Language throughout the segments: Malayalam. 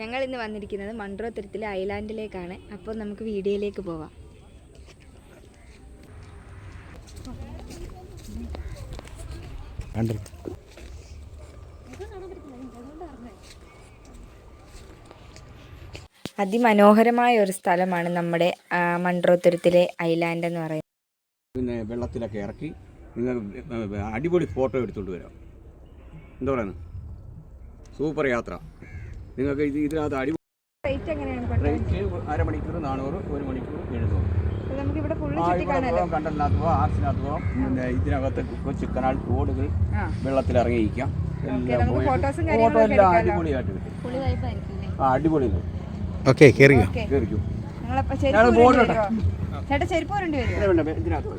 ഞങ്ങൾ ഇന്ന് വന്നിരിക്കുന്നത് മൺട്രോത്തുരത്തിലെ ഐലാൻഡിലേക്കാണ്. അപ്പോൾ നമുക്ക് വീഡിയോയിലേക്ക് പോവാം. അതിമനോഹരമായ ഒരു സ്ഥലമാണ് നമ്മുടെ മൺട്രോത്തരത്തിലെ മൺട്രോത്തുരത്തിലെ ഐലാൻഡ് എന്ന് പറയുന്നത്. പിന്നെ വെള്ളത്തിലൊക്കെ ഇറക്കി നിങ്ങൾ അടിപൊളി ഫോട്ടോ എടുത്തുകൊണ്ട് വരാം. എന്താ പറയുന്നത് സൂപ്പർ യാത്ര. നിങ്ങൾക്ക് ഇത് ഇതിനകത്ത് അടി റേറ്റ് എങ്ങനെയാണ് റേറ്റ് അരമണിക്കൂർ നാനൂറ് ഒരു മണിക്കൂർ എഴുന്നൂറ് നമുക്ക് ഇവിടെ ഫുള്ള് ആ ഇവിടെ പോകാം കണ്ടലിനകത്ത് പോകാം ആർസിനകത്ത് പോകാം പിന്നെ ഇതിനകത്ത് കൊച്ചു കനാൽ തോടുകൾ വെള്ളത്തിൽ വെള്ളത്തിലിറങ്ങിയിരിക്കാം. എല്ലാം പോയി ഫോട്ടോ എല്ലാം. അടിപൊളിയായിട്ട് കിട്ടും. ആ അടിപൊളി ഓക്കെ കയറിയോ കയറിക്കും ഞങ്ങൾ? ചേട്ടാ ചെരുപ്പ് ഊരേണ്ടി വരും ഇതിനകത്ത്.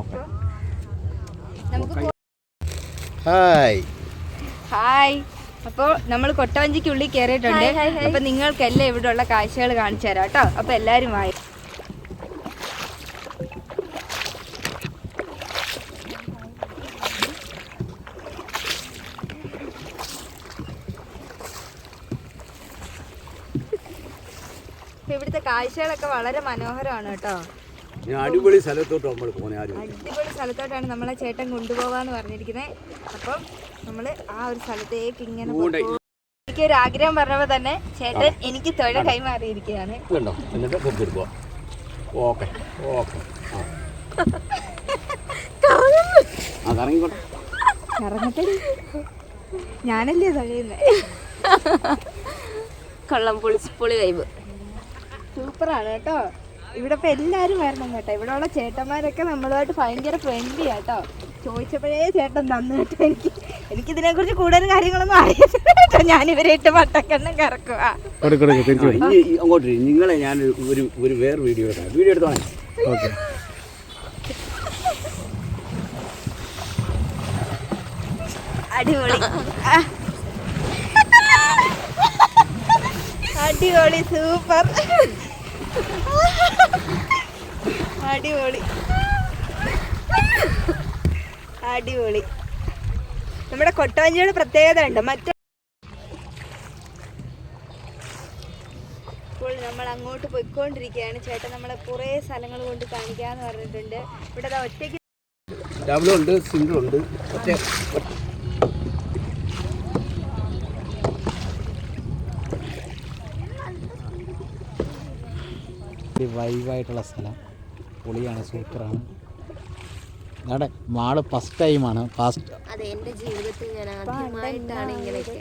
ഓക്കെ. നമുക്ക് ഹായ്. ഹായ്. അപ്പോൾ നമ്മൾ കൊട്ടവഞ്ചിക്കുള്ളിൽ കയറിയിട്ടുണ്ട് അപ്പൊ നിങ്ങൾക്കെല്ലാം ഇവിടെയുള്ള കാഴ്ചകൾ കാണിച്ചു തരാം കേട്ടോ. അപ്പൊ എല്ലാരും വായി ഇവിടുത്തെ കാഴ്ചകളൊക്കെ വളരെ മനോഹരമാണ് കേട്ടോ. ഞാൻ അടിപൊളി സ്ഥലത്തോട്ട് നമ്മൾ പോകുന്നത് ആരും അടിപൊളി സ്ഥലത്തോട്ടാണ് നമ്മളെ ചേട്ടൻ കൊണ്ടുപോകാന്ന് പറഞ്ഞിരിക്കുന്നത് അപ്പം നമ്മൾ ആ ഒരു സ്ഥലത്തേക്ക് ഇങ്ങനെ എനിക്ക് ഒരു ആഗ്രഹം പറഞ്ഞപ്പോ തന്നെ ചേട്ടൻ എനിക്ക് തൊഴ കൈമാറിയിരിക്കുകയാണ്. Okay okay. ഞാനല്ലേ തൊഴയുന്നേ? കൊള്ളം പൊളിച്ച് പൊളി വൈബ് സൂപ്പറാണ് കേട്ടോ. ഇവിടെ ഇപ്പൊ എല്ലാരും വരണം കേട്ടോ. ഇവിടെ ഉള്ള ചേട്ടന്മാരൊക്കെ നമ്മളുമായിട്ട് ഭയങ്കര ഫ്രണ്ട്ലി ആട്ടോ ചോദിച്ചപ്പോഴേ ചേട്ടൻ തന്നു കേട്ടോ. എനിക്ക് എനിക്കിതിനെ കുറിച്ച് കൂടുതൽ കാര്യങ്ങളൊന്നും അറിയത്തില്ല കേട്ടോ. ഞാൻ ഇവരെ ഇട്ട് പട്ടക്കെണ്ണം കറക്കുക. അങ്ങോട്ട് നിങ്ങളെ ഞാൻ ഒരു ഒരു വേറെ വീഡിയോ എടുക്കാം. വീഡിയോ എടുത്തോളാം ഓക്കെ. അടിപൊളി. അടിപൊളി സൂപ്പർ. അടിപൊളി. അടിപൊളി. നമ്മുടെ കൊട്ടവഞ്ചിയുടെ പ്രത്യേകത ഉണ്ട്. മറ്റേ ഇപ്പോൾ നമ്മൾ അങ്ങോട്ട് പോയിക്കൊണ്ടിരിക്കുകയാണ്. ചേട്ടൻ നമ്മളെ കുറേ സ്ഥലങ്ങൾ കൊണ്ട് കാണിക്കാന്ന് പറഞ്ഞിട്ടുണ്ട്. ഇവിടെ ദാ ഒറ്റയ്ക്ക് ഡബിളുണ്ട് സിംഗിളുണ്ട് വൈവായിട്ടുള്ള സ്ഥലം. പൊളിയാണ് സൂപ്പറാണ്. അവിടെ മാൾ ഫസ്റ്റ് ടൈമാണ് ഫാസ്റ്റ് അതെ എന്റെ ജീവിതത്തിൽ ഞാൻ ആദ്യമായിട്ടാണ് ഇങ്ങനെയൊക്കെ.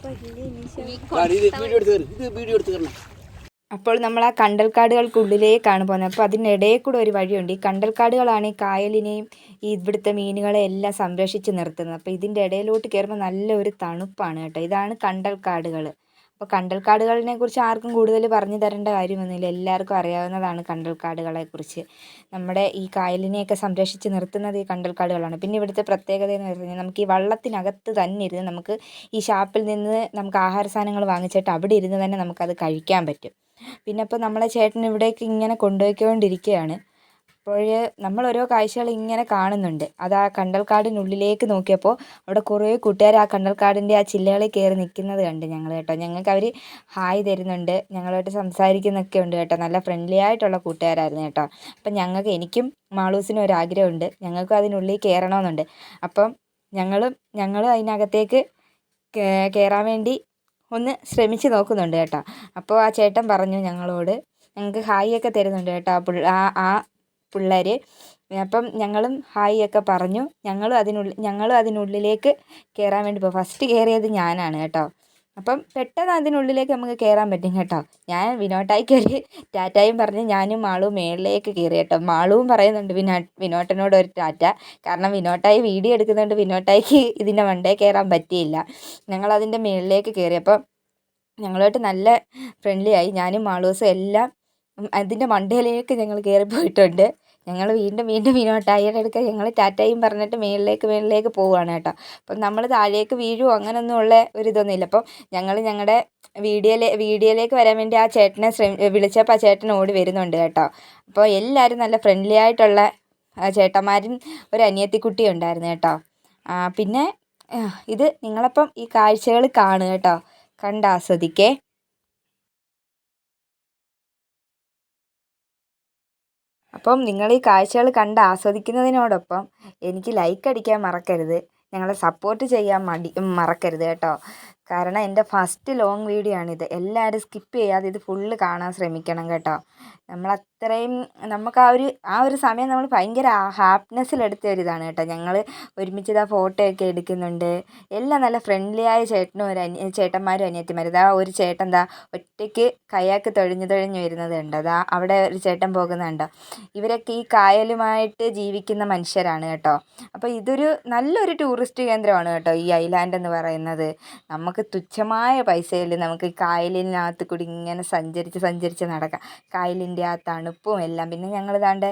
അപ്പോൾ നമ്മൾ ആ കണ്ടൽക്കാടുകൾക്കുള്ളിലേക്കാണ് പോകുന്നത്. അപ്പോൾ അതിനിടയിൽ കൂടെ ഒരു വഴിയുണ്ട്. ഈ കണ്ടൽക്കാടുകളാണ് ഈ കായലിനെയും ഈ ഇവിടുത്തെ മീനുകളെ എല്ലാം സംരക്ഷിച്ച് നിർത്തുന്നത്. അപ്പോൾ ഇതിന്റെ ഇടയിലോട്ട് കയറുമ്പോൾ നല്ലൊരു തണുപ്പാണ് കേട്ടോ. ഇതാണ് കണ്ടൽക്കാടുകൾ അപ്പോൾ കണ്ടൽക്കാടുകളിനെ കുറിച്ച് ആർക്കും കൂടുതൽ പറഞ്ഞു തരേണ്ട കാര്യമൊന്നുമില്ല. എല്ലാവർക്കും അറിയാവുന്നതാണ് കണ്ടൽക്കാടുകളെ കുറിച്ച്. നമ്മുടെ ഈ കായലിനെയൊക്കെ സംരക്ഷിച്ച് നിർത്തുന്നത് ഈ കണ്ടൽക്കാടുകളാണ്. പിന്നെ ഇവിടുത്തെ പ്രത്യേകത എന്ന് പറഞ്ഞാൽ നമുക്ക് ഈ വള്ളത്തിനകത്ത് തന്നെ ഇരുന്ന് നമുക്ക് ഈ ഷാപ്പിൽ നിന്ന് നമുക്ക് ആഹാര സാധനങ്ങൾ വാങ്ങിച്ചിട്ട് അവിടെ ഇരുന്ന് തന്നെ നമുക്കത് കഴിക്കാൻ പറ്റും. പിന്നെ ഇപ്പോൾ നമ്മളെ ചേട്ടൻ ഇവിടേക്ക് ഇങ്ങനെ കൊണ്ടുപോയിക്കൊണ്ടിരിക്കുകയാണ്. അപ്പോൾ നമ്മൾ ഓരോ കാഴ്ചകൾ ഇങ്ങനെ കാണുന്നുണ്ട്. അത് ആ കണ്ടൽക്കാടിനുള്ളിലേക്ക് നോക്കിയപ്പോൾ അവിടെ കുറേ കൂട്ടുകാർ ആ കണ്ടൽക്കാടിന്റെ ആ ചില്ലകളിൽ കയറി നിൽക്കുന്നത് കണ്ട് ഞങ്ങൾ കേട്ടോ. ഞങ്ങൾക്ക് അവർ ഹായ് തരുന്നുണ്ട്. ഞങ്ങളുമായിട്ട് സംസാരിക്കുന്നൊക്കെ ഉണ്ട് കേട്ടോ. നല്ല ഫ്രണ്ട്ലി ആയിട്ടുള്ള കൂട്ടുകാരായിരുന്നു കേട്ടോ. അപ്പം ഞങ്ങൾക്ക് എനിക്കും മാളൂസിനും ഒരു ആഗ്രഹമുണ്ട്. ഞങ്ങൾക്കും അതിനുള്ളിൽ കയറണമെന്നുണ്ട് അപ്പം ഞങ്ങളും ഞങ്ങളും അതിനകത്തേക്ക് കയറാൻ വേണ്ടി ഒന്ന് ശ്രമിച്ച് നോക്കുന്നുണ്ട് കേട്ടോ. അപ്പോൾ ആ ചേട്ടൻ പറഞ്ഞു ഞങ്ങളോട് ഞങ്ങൾക്ക് ഹായ് ഒക്കെ തരുന്നുണ്ട് കേട്ടോ. ആ ആ പിള്ളേർ അപ്പം ഞങ്ങളും ഹായ് ഒക്കെ പറഞ്ഞു. ഞങ്ങളും അതിനുള്ളിൽ ഞങ്ങളും അതിനുള്ളിലേക്ക് കയറാൻ വേണ്ടി പോകും ഫസ്റ്റ് കയറിയത് ഞാനാണ് കേട്ടോ. അപ്പം പെട്ടെന്ന് അതിനുള്ളിലേക്ക് നമുക്ക് കയറാൻ പറ്റും കേട്ടോ. ഞാൻ വിനോട്ടായി കയറി ടാറ്റായും പറഞ്ഞ് ഞാനും മാളും മേളിലേക്ക് കയറി കേട്ടോ. മാളുവും പറയുന്നുണ്ട് വിനോ വിനോട്ടനോട് ഒരു ടാറ്റ. കാരണം വിനോട്ടായി വീഡിയോ എടുക്കുന്നതുകൊണ്ട് വിനോട്ടായിക്ക് ഇതിന്റെ മണ്ടേ കയറാൻ പറ്റിയില്ല. ഞങ്ങൾ അതിന്റെ കയറി കയറിയപ്പോൾ ഞങ്ങളുമായിട്ട് നല്ല ഫ്രണ്ട്ലി ആയി. ഞാനും മാളൂസും എല്ലാം അതിന്റെ മണ്ടയിലേക്ക് ഞങ്ങൾ കയറി പോയിട്ടുണ്ട്. ഞങ്ങൾ വീണ്ടും വീണ്ടും വീണോ ടയർ എടുക്കാൻ ഞങ്ങൾ ടാറ്റയും പറഞ്ഞിട്ട് മേളിലേക്ക് മേളിലേക്ക് പോവുകയാണ് കേട്ടോ. അപ്പം നമ്മൾ താഴേക്ക് വീഴുമോ അങ്ങനെയൊന്നും ഉള്ള ഒരു ഇതൊന്നും ഇല്ല അപ്പം ഞങ്ങൾ ഞങ്ങളുടെ വീഡിയോയിലെ വീഡിയോയിലേക്ക് വരാൻ വേണ്ടി ആ ചേട്ടനെ ശ്രമി വിളിച്ചപ്പോൾ ആ ചേട്ടൻ ഓടി വരുന്നുണ്ട് കേട്ടോ. അപ്പോൾ എല്ലാവരും നല്ല ഫ്രണ്ട്ലി ആയിട്ടുള്ള ചേട്ടന്മാരും ഒരു അനിയത്തിക്കുട്ടി ഉണ്ടായിരുന്നു കേട്ടോ. പിന്നെ ഇത് നിങ്ങളപ്പം ഈ കാഴ്ചകൾ കാണുക കേട്ടോ. കണ്ടാസ്വദിക്കേ അപ്പം നിങ്ങൾ ഈ കാഴ്ചകൾ കണ്ട് ആസ്വദിക്കുന്നതിനോടൊപ്പം എനിക്ക് ലൈക്ക് അടിക്കാൻ മറക്കരുത്. ഞങ്ങളെ സപ്പോർട്ട് ചെയ്യാൻ മടി മറക്കരുത് കേട്ടോ. കാരണം എന്റെ ഫസ്റ്റ് ലോങ് വീഡിയോ ആണിത്. എല്ലാവരും സ്കിപ്പ് ചെയ്യാതെ ഇത് ഫുള്ള് കാണാൻ ശ്രമിക്കണം കേട്ടോ. നമ്മൾ അത്രയും നമുക്ക് ആ ഒരു ആ ഒരു സമയം നമ്മൾ ഭയങ്കര ഹാപ്പിനെസ്സിലെടുത്ത ഒരു ഇതാണ് കേട്ടോ. ഞങ്ങൾ ഒരുമിച്ച് ഇതാ ഫോട്ടോ ഒക്കെ എടുക്കുന്നുണ്ട്. എല്ലാം നല്ല ഫ്രണ്ട്ലി ആയ ചേട്ടനും ഒരു അനി ചേട്ടന്മാരും അനിയത്തിമാരും. ഇതാ ഒരു ചേട്ടൻ എന്താ ഒറ്റയ്ക്ക് കയ്യാക്ക് തൊഴിഞ്ഞു തൊഴിഞ്ഞ് വരുന്നത് ഉണ്ട് അതാ അവിടെ ഒരു ചേട്ടൻ പോകുന്നുണ്ടോ ഇവരൊക്കെ ഈ കായലുമായിട്ട് ജീവിക്കുന്ന മനുഷ്യരാണ് കേട്ടോ. അപ്പോൾ ഇതൊരു നല്ലൊരു ടൂറിസ്റ്റ് കേന്ദ്രമാണ് കേട്ടോ ഈ ഐലാൻഡ് എന്ന് പറയുന്നത്. നമുക്ക് തുച്ഛമായ പൈസയിൽ നമുക്ക് കായലിനകത്ത് കൂടി ഇങ്ങനെ സഞ്ചരിച്ച് സഞ്ചരിച്ച് നടക്കാം. കായലിന്റെ ആ തണുപ്പും എല്ലാം. പിന്നെ ഞങ്ങൾ ദാണ്ട്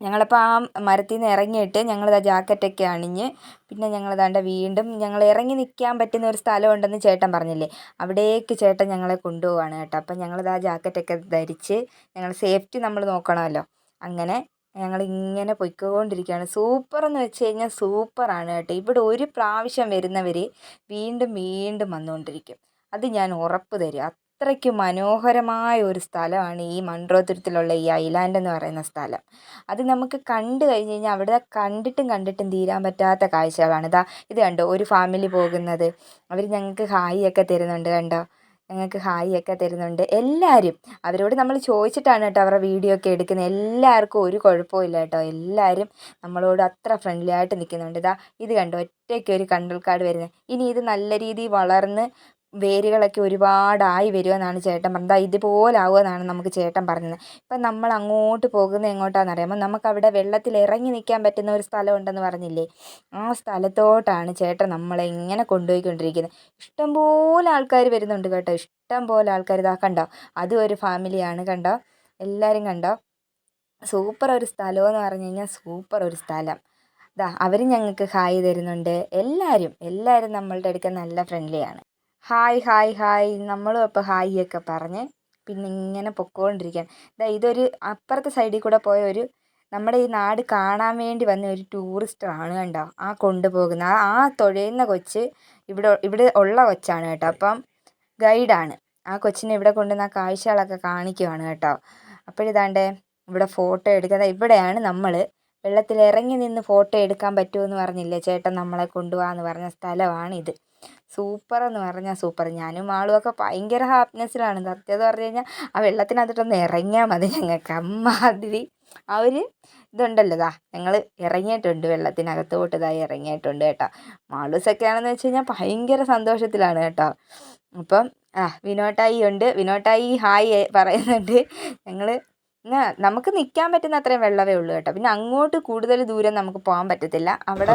ഞങ്ങളപ്പോൾ ആ മരത്തിൽ നിന്ന് ഇറങ്ങിയിട്ട് ഞങ്ങളിതാ ജാക്കറ്റൊക്കെ അണിഞ്ഞ് പിന്നെ ഞങ്ങൾ ദാണ്ട് വീണ്ടും ഞങ്ങൾ ഇറങ്ങി നിൽക്കാൻ പറ്റുന്ന ഒരു സ്ഥലമുണ്ടെന്ന് ചേട്ടൻ പറഞ്ഞില്ലേ? അവിടേക്ക് ചേട്ടൻ ഞങ്ങളെ കൊണ്ടുപോവാണ് കേട്ടോ. അപ്പം ഞങ്ങളിതാ ജാക്കറ്റൊക്കെ ധരിച്ച് ഞങ്ങൾ സേഫ്റ്റി നമ്മൾ നോക്കണമല്ലോ. അങ്ങനെ ഞങ്ങൾ ഇങ്ങനെ പൊയ്ക്കൊണ്ടിരിക്കുകയാണ്. സൂപ്പർ എന്ന് വെച്ച് കഴിഞ്ഞാൽ സൂപ്പറാണ് കേട്ടോ. ഇവിടെ ഒരു പ്രാവശ്യം വരുന്നവർ വീണ്ടും വീണ്ടും വന്നുകൊണ്ടിരിക്കും അത് ഞാൻ ഉറപ്പ് തരും. അത്രയ്ക്ക് മനോഹരമായ ഒരു സ്ഥലമാണ് ഈ മൺട്രോത്തുരുത്തിലുള്ള ഈ ഐലാൻഡ് എന്ന് പറയുന്ന സ്ഥലം. അത് നമുക്ക് കണ്ടു കഴിഞ്ഞ് കഴിഞ്ഞാൽ അവിടെ കണ്ടിട്ടും കണ്ടിട്ടും തീരാൻ പറ്റാത്ത കാഴ്ചകളാണ്. ഇതാ ഇത് കണ്ടോ? ഒരു ഫാമിലി പോകുന്നത്. അവർ ഞങ്ങൾക്ക് ഹായ് ഒക്കെ തരുന്നുണ്ട് കണ്ടോ? ഞങ്ങൾക്ക് ഹായ് ഒക്കെ തരുന്നുണ്ട്. എല്ലാവരും അവരോട് നമ്മൾ ചോദിച്ചിട്ടാണ് കേട്ടോ അവരുടെ വീഡിയോ ഒക്കെ എടുക്കുന്നത്. എല്ലാവർക്കും ഒരു കുഴപ്പമില്ല കേട്ടോ. എല്ലാവരും നമ്മളോട് അത്ര ഫ്രണ്ട്ലി ആയിട്ട് നിൽക്കുന്നുണ്ട്. ഇതാ ഇത് കണ്ടോ? ഒറ്റയ്ക്ക് ഒരു കണ്ടൽക്കാട് വരുന്നത്. ഇനി ഇത് നല്ല രീതിയിൽ വളർന്ന് വേരുകളൊക്കെ ഒരുപാടായി വരുമെന്നാണ് ചേട്ടൻ പറഞ്ഞത്. ഇതുപോലെ ആവുമെന്നാണ് നമുക്ക് ചേട്ടൻ പറഞ്ഞത്. ഇപ്പം നമ്മൾ അങ്ങോട്ട് പോകുന്നത് എങ്ങോട്ടാണെന്ന് അറിയാമോ? നമുക്കവിടെ വെള്ളത്തിൽ ഇറങ്ങി നിൽക്കാൻ പറ്റുന്ന ഒരു സ്ഥലം ഉണ്ടെന്ന് പറഞ്ഞില്ലേ? ആ സ്ഥലത്തോട്ടാണ് ചേട്ടൻ നമ്മളെ ഇങ്ങനെ കൊണ്ടുപോയിക്കൊണ്ടിരിക്കുന്നത്. ഇഷ്ടംപോലെ ആൾക്കാർ വരുന്നുണ്ട് കേട്ടോ. ഇഷ്ടം പോലെ ആൾക്കാർ ഇതാ കണ്ടോ? അതും ഒരു ഫാമിലിയാണ് കണ്ടോ? എല്ലാവരും കണ്ടോ? സൂപ്പർ ഒരു സ്ഥലമെന്ന് പറഞ്ഞു കഴിഞ്ഞാൽ സൂപ്പർ ഒരു സ്ഥലം. ദാ അവർ ഞങ്ങൾക്ക് ഹായ് തരുന്നുണ്ട്. എല്ലാവരും എല്ലാവരും നമ്മളുടെ അടുക്ക നല്ല ഫ്രണ്ട്ലിയാണ് ഹായ് ഹായ് ഹായ്. നമ്മളും അപ്പോൾ ഹായ് ഒക്കെ പറഞ്ഞ് പിന്നെ ഇങ്ങനെ പൊക്കോണ്ടിരിക്കുകയാണ് ദാ ഇതൊരു അപ്പുറത്തെ സൈഡിൽ കൂടെ പോയ ഒരു നമ്മുടെ ഈ നാട് കാണാൻ വേണ്ടി വന്ന ഒരു ടൂറിസ്റ്റാണ് കണ്ടോ? ആ കൊണ്ടുപോകുന്ന ആ ആ തുഴയുന്ന കൊച്ച് ഇവിടെ ഇവിടെ ഉള്ള കൊച്ചാണ് കേട്ടോ. അപ്പം ഗൈഡാണ് ആ കൊച്ചിനെ ഇവിടെ കൊണ്ടുവന്ന ആ കാഴ്ചകളൊക്കെ കാണിക്കുവാണ് കേട്ടോ. അപ്പോഴിതാണ്ടേ ഇവിടെ ഫോട്ടോ എടുക്കുക ഇവിടെയാണ് നമ്മൾ വെള്ളത്തിൽ ഇറങ്ങി നിന്ന് ഫോട്ടോ എടുക്കാൻ പറ്റുമെന്ന് പറഞ്ഞില്ലേ? ചേട്ടൻ നമ്മളെ കൊണ്ടുപോകാമെന്ന് പറഞ്ഞ സ്ഥലമാണിത്. സൂപ്പർ എന്ന് പറഞ്ഞാൽ സൂപ്പർ. ഞാനും ആളും ഒക്കെ ഭയങ്കര ഹാപ്പിനെസ്സിലാണ്. സത്യം പറഞ്ഞു കഴിഞ്ഞാൽ ആ വെള്ളത്തിനകത്തോട്ടൊന്ന് ഇറങ്ങിയാൽ മതി ഞങ്ങൾക്ക്. അമ്മാതിരി ആ ഒരു ഞങ്ങൾ ഇറങ്ങിയിട്ടുണ്ട് വെള്ളത്തിനകത്തോട്ട് ഇതായി ഇറങ്ങിയിട്ടുണ്ട് കേട്ടോ. മാളൂസൊക്കെ ആണെന്ന് വെച്ച് കഴിഞ്ഞാൽ ഭയങ്കര സന്തോഷത്തിലാണ് കേട്ടോ. അപ്പം ആ വിനോട്ടായി ഉണ്ട്. വിനോട്ടായി ഹായ് പറയുന്നുണ്ട്. ഞങ്ങൾ നമുക്ക് നിൽക്കാൻ പറ്റുന്ന അത്രയും വെള്ളമേ ഉള്ളൂ കേട്ടോ. പിന്നെ അങ്ങോട്ട് കൂടുതൽ ദൂരം നമുക്ക് പോകാൻ പറ്റത്തില്ല. അവിടെ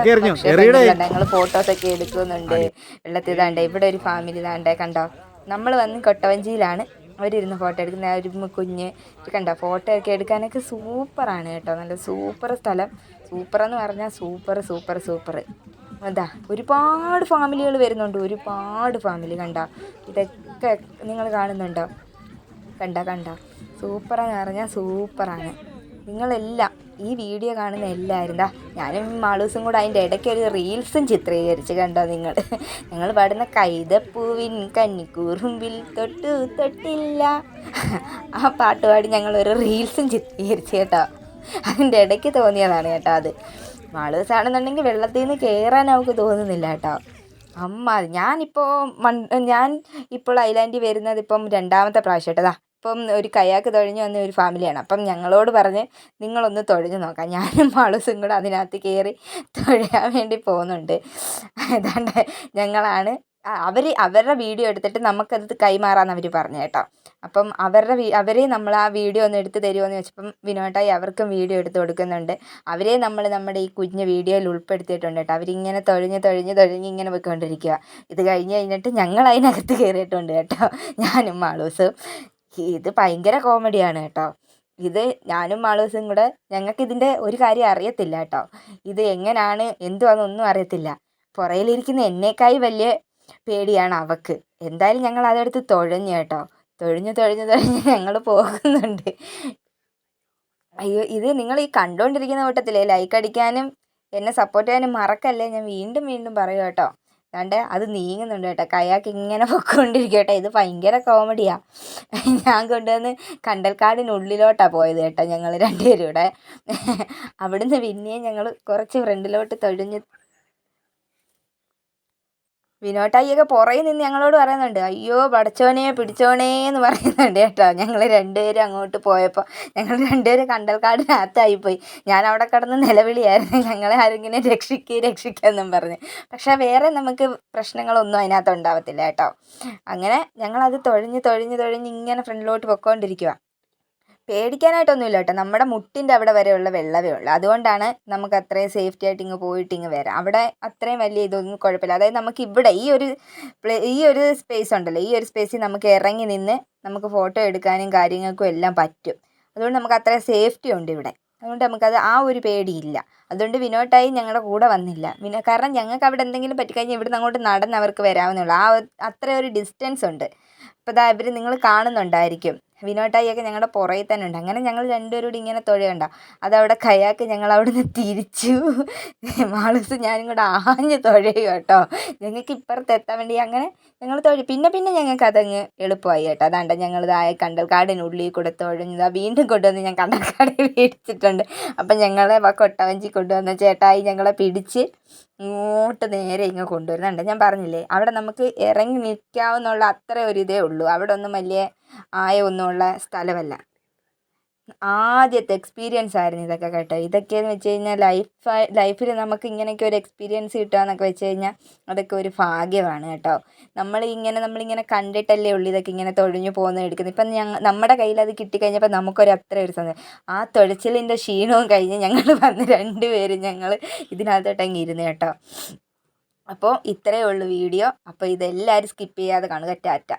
ഞങ്ങൾ ഫോട്ടോസ് ഒക്കെ. എടുക്കുന്നുണ്ട്. വെള്ളത്തിൽ താണ്ടേ ഇവിടെ ഒരു ഫാമിലി താണ്ടേ കണ്ടോ? നമ്മൾ വന്ന് കൊട്ടവഞ്ചിയിലാണ്. അവരിരുന്ന് ഫോട്ടോ എടുക്കുന്ന. ഒരു കുഞ്ഞ് കണ്ടോ? ഫോട്ടോ ഒക്കെ എടുക്കാനൊക്കെ സൂപ്പറാണ് കേട്ടോ. നല്ല സൂപ്പർ സ്ഥലം. സൂപ്പർ എന്ന് പറഞ്ഞാൽ സൂപ്പർ സൂപ്പർ സൂപ്പർ. അതാ ഒരുപാട് ഫാമിലികൾ വരുന്നുണ്ട്. ഒരുപാട് ഫാമിലി കണ്ടോ? ഇതൊക്കെ നിങ്ങൾ കാണുന്നുണ്ടോ? കണ്ട കണ്ട. സൂപ്പറാണ് എന്ന് പറഞ്ഞാൽ സൂപ്പറാണ്. നിങ്ങളെല്ലാം ഈ വീഡിയോ കാണുന്ന എല്ലാവരും ദാ ഞാനും മാളൂസും കൂടെ അതിന്റെ ഇടയ്ക്ക് ഒരു റീൽസും ചിത്രീകരിച്ച് കണ്ടോ നിങ്ങൾ? ഞങ്ങൾ പാടുന്ന കൈതപ്പൂവിൻ കന്നിക്കൂറുമ്പിൽ തൊട്ടു തൊട്ടില്ല. ആ പാട്ട് പാടി ഞങ്ങൾ ഒരു റീൽസും ചിത്രീകരിച്ച് കേട്ടോ. അതിന്റെ ഇടയ്ക്ക് തോന്നിയതാണ് കേട്ടോ അത്. മാളൂസ് ആണെന്നുണ്ടെങ്കിൽ വെള്ളത്തിൽ നിന്ന് കയറാൻ അവൾക്ക് തോന്നുന്നില്ല കേട്ടോ. അമ്മ ഞാനിപ്പോൾ മൺ ഞാൻ ഇപ്പോൾ ഐലാൻഡിൽ വരുന്നത് ഇപ്പം രണ്ടാമത്തെ പ്രാവശ്യം കേട്ടോ ദാ. ഇപ്പം ഒരു കയാക്ക് തുഴഞ്ഞു വന്ന ഒരു ഫാമിലിയാണ്. അപ്പം ഞങ്ങളോട് പറഞ്ഞ് നിങ്ങളൊന്ന് തുഴഞ്ഞു നോക്കാം. ഞാനും മാളൂസും കൂടെ അതിനകത്ത് കയറി തുഴയാൻ വേണ്ടി പോകുന്നുണ്ട്. ഏതാണ്ട് ഞങ്ങളാണ് അവർ അവരുടെ വീഡിയോ എടുത്തിട്ട് നമുക്കത് കൈമാറാമെന്ന് അവർ പറഞ്ഞു കേട്ടോ. അപ്പം അവരുടെ അവരെ നമ്മൾ ആ വീഡിയോ ഒന്ന് എടുത്ത് തരുമോ എന്ന് ചോദിച്ചപ്പം വിനോട്ടായി അവർക്കും വീഡിയോ എടുത്ത് കൊടുക്കുന്നുണ്ട്. അവരെ നമ്മൾ നമ്മുടെ ഈ കുഞ്ഞ് വീഡിയോയിൽ ഉൾപ്പെടുത്തിയിട്ടുണ്ട് കേട്ടോ. അവരിങ്ങനെ തൊഴിഞ്ഞ് തൊഴിഞ്ഞ് തൊഴിഞ്ഞ് ഇങ്ങനെ പോയിക്കൊണ്ടിരിക്കുക ഇത് കഴിഞ്ഞ് കഴിഞ്ഞിട്ട് ഞങ്ങൾ അതിനകത്ത് കയറിയിട്ടുണ്ട് കേട്ടോ. ഞാനും മാളൂസും. ഇത് ഭയങ്കര കോമഡിയാണ് കേട്ടോ. ഇത് ഞാനും മാളൂസും കൂടെ ഞങ്ങൾക്ക് ഇതിന്റെ ഒരു കാര്യം അറിയത്തില്ല കേട്ടോ. ഇത് എങ്ങനെയാണ് എന്തുവാന്നൊന്നും അറിയത്തില്ല. പുറയിലിരിക്കുന്ന എന്നേക്കായി വലിയ പേടിയാണ് അവക്ക്. എന്തായാലും ഞങ്ങൾ അതെടുത്ത് തൊഴഞ്ഞു കേട്ടോ. തൊഴിഞ്ഞു തൊഴിഞ്ഞു തൊഴിഞ്ഞ് ഞങ്ങൾ പോകുന്നുണ്ട്. അയ്യോ ഇത് നിങ്ങൾ ഈ കണ്ടുകൊണ്ടിരിക്കുന്ന കൂട്ടത്തിലേ ലൈക്ക് അടിക്കാനും എന്നെ സപ്പോർട്ട് ചെയ്യാനും മറക്കല്ലേ? ഞാൻ വീണ്ടും വീണ്ടും പറയും കേട്ടോ. അതാണ്ട് അത് നീങ്ങുന്നുണ്ട് കേട്ടോ. കയാക്ക് ഇങ്ങനെ പൊക്കൊണ്ടിരിക്കട്ടെ കേട്ടോ. ഇത് ഭയങ്കര കോമഡിയാ ഞാൻ കൊണ്ടുവന്ന് കണ്ടൽക്കാടിനുള്ളിലോട്ടാണ് പോയത് കേട്ടോ ഞങ്ങൾ രണ്ടുപേരും ഇവിടെ അവിടുന്ന് പിന്നെയും ഞങ്ങൾ കുറച്ച് ഫ്രണ്ടിലോട്ട് തൊഴിഞ്ഞ് വിനോട്ടായിയൊക്കെ പുറകിൽ നിന്ന് ഞങ്ങളോട് പറയുന്നുണ്ട് അയ്യോ പടച്ചോനെ പിടിച്ചോണേ എന്ന് പറയുന്നുണ്ട് കേട്ടോ. ഞങ്ങൾ രണ്ടുപേരും അങ്ങോട്ട് പോയപ്പോൾ ഞങ്ങൾ രണ്ടുപേരും കണ്ടൽക്കാടിനകത്തായിപ്പോയി. ഞാൻ അവിടെ കിടന്ന് നിലവിളിയായിരുന്നു. ഞങ്ങളെ ആരെങ്കിലും രക്ഷിക്കുക രക്ഷിക്കാമെന്നും പറഞ്ഞ്. പക്ഷേ വേറെ നമുക്ക് പ്രശ്നങ്ങളൊന്നും അതിനകത്ത് ഉണ്ടാവത്തില്ല കേട്ടോ. അങ്ങനെ ഞങ്ങളത് തൊഴിഞ്ഞ് തൊഴിഞ്ഞ് തൊഴിഞ്ഞ് ഇങ്ങനെ ഫ്രണ്ടിലോട്ട് പൊയ്ക്കൊണ്ടിരിക്കുക പേടിക്കാനായിട്ടൊന്നുമില്ല കേട്ടോ നമ്മുടെ മുട്ടിന്റെ അവിടെ വരെയുള്ള വെള്ളമേ ഉള്ളൂ. അതുകൊണ്ടാണ് നമുക്ക് അത്രയും സേഫ്റ്റി ആയിട്ട് ഇങ്ങ് പോയിട്ട് ഇങ്ങ് വരാം. അവിടെ അത്രയും വലിയ ഇതൊന്നും കുഴപ്പമില്ല. അതായത് നമുക്ക് ഇവിടെ ഈ ഒരു ഈ ഒരു സ്പേസ് ഉണ്ടല്ലോ. ഈ ഒരു സ്പേസിൽ നമുക്ക് ഇറങ്ങി നിന്ന് നമുക്ക് ഫോട്ടോ എടുക്കാനും കാര്യങ്ങൾക്കും എല്ലാം പറ്റും. അതുകൊണ്ട് നമുക്ക് അത്രയും സേഫ്റ്റി ഉണ്ട് ഇവിടെ. അതുകൊണ്ട് നമുക്കത് ആ ഒരു പേടിയില്ല. അതുകൊണ്ട് വിനോട്ടായി ഞങ്ങളുടെ കൂടെ വന്നില്ല. വിനോ കാരണം ഞങ്ങൾക്ക് അവിടെ എന്തെങ്കിലും പറ്റിക്കഴിഞ്ഞാൽ ഇവിടുന്ന് അങ്ങോട്ട് നടന്ന് അവർക്ക് വരാവുന്നേ ഉള്ളൂ. ആ അത്ര ഒരു ഡിസ്റ്റൻസ് ഉണ്ട്. അപ്പോൾ ഇതാ ഇവർ നിങ്ങൾ കാണുന്നുണ്ടായിരിക്കും. വിനോട്ടായിയൊക്കെ ഞങ്ങളുടെ പുറകിൽ തന്നെ ഉണ്ട്. അങ്ങനെ ഞങ്ങൾ രണ്ടുപേരും കൂടി ഇങ്ങനെ തൊഴയണ്ട. അതവിടെ കയാക്ക് ഞങ്ങൾ അവിടുന്ന് തിരിച്ചു. മാളൂസ് ഞാനും കൂടെ ആഞ്ഞ് തൊഴയും കേട്ടോ. ഞങ്ങൾക്ക് ഇപ്പുറത്ത് എത്താൻ വേണ്ടി അങ്ങനെ ഞങ്ങൾ തൊഴി. പിന്നെ പിന്നെ ഞങ്ങൾക്ക് അതങ്ങ് എളുപ്പമായി കേട്ടോ. അതാണ്ട് ഞങ്ങൾ ഇതായ കണ്ടൽക്കാടിനുള്ളിൽ കൂടെ തുഴഞ്ഞതാ വീണ്ടും കൊണ്ടുവന്ന് ഞാൻ കണ്ടൽക്കാടിൽ മേടിച്ചിട്ടുണ്ട് അപ്പം ഞങ്ങളെ കൊട്ടവഞ്ചി കൊണ്ടുവന്ന ചേട്ടായി ഞങ്ങളെ പിടിച്ച് ഇങ്ങോട്ട് നേരെ ഇങ്ങ് കൊണ്ടുവരുന്നുണ്ട്. ഞാൻ പറഞ്ഞില്ലേ അവിടെ നമുക്ക് ഇറങ്ങി നിൽക്കാവുന്നുള്ള അത്ര ഒരു ഇതേ ഉള്ളൂ. അവിടെ ഒന്നും വലിയ ആയമൊന്നുമുള്ള സ്ഥലമല്ല. ആദ്യത്തെ എക്സ്പീരിയൻസ് ആയിരുന്നു ഇതൊക്കെ കേട്ടോ. ഇതൊക്കെയെന്ന് വെച്ച് കഴിഞ്ഞാൽ ലൈഫ് ലൈഫിൽ നമുക്ക് ഇങ്ങനെയൊക്കെ ഒരു എക്സ്പീരിയൻസ് കിട്ടുക എന്നൊക്കെ വെച്ച് കഴിഞ്ഞാൽ അതൊക്കെ ഒരു ഭാഗ്യമാണ് കേട്ടോ. നമ്മൾ ഇങ്ങനെ നമ്മളിങ്ങനെ കണ്ടിട്ടല്ലേ ഉള്ളൂ ഇതൊക്കെ ഇങ്ങനെ തൊഴിഞ്ഞു പോകുന്നത് എടുക്കുന്നത്. ഇപ്പം ഞങ്ങൾ നമ്മുടെ കയ്യിൽ അത് കിട്ടിക്കഴിഞ്ഞപ്പോൾ നമുക്കൊരു അത്ര ഒരു സന്തോഷം. ആ തുഴച്ചിലിന്റെ ക്ഷീണവും കഴിഞ്ഞ് ഞങ്ങൾ വന്ന് രണ്ടുപേരും ഞങ്ങൾ ഇതിനകത്തോട്ടങ്ങ് ഇരുന്ന് കേട്ടോ. അപ്പോൾ ഇത്രയേ ഉള്ളൂ വീഡിയോ. അപ്പോൾ ഇതെല്ലാവരും സ്കിപ്പ് ചെയ്യാതെ കാണുക. ടാറ്റ.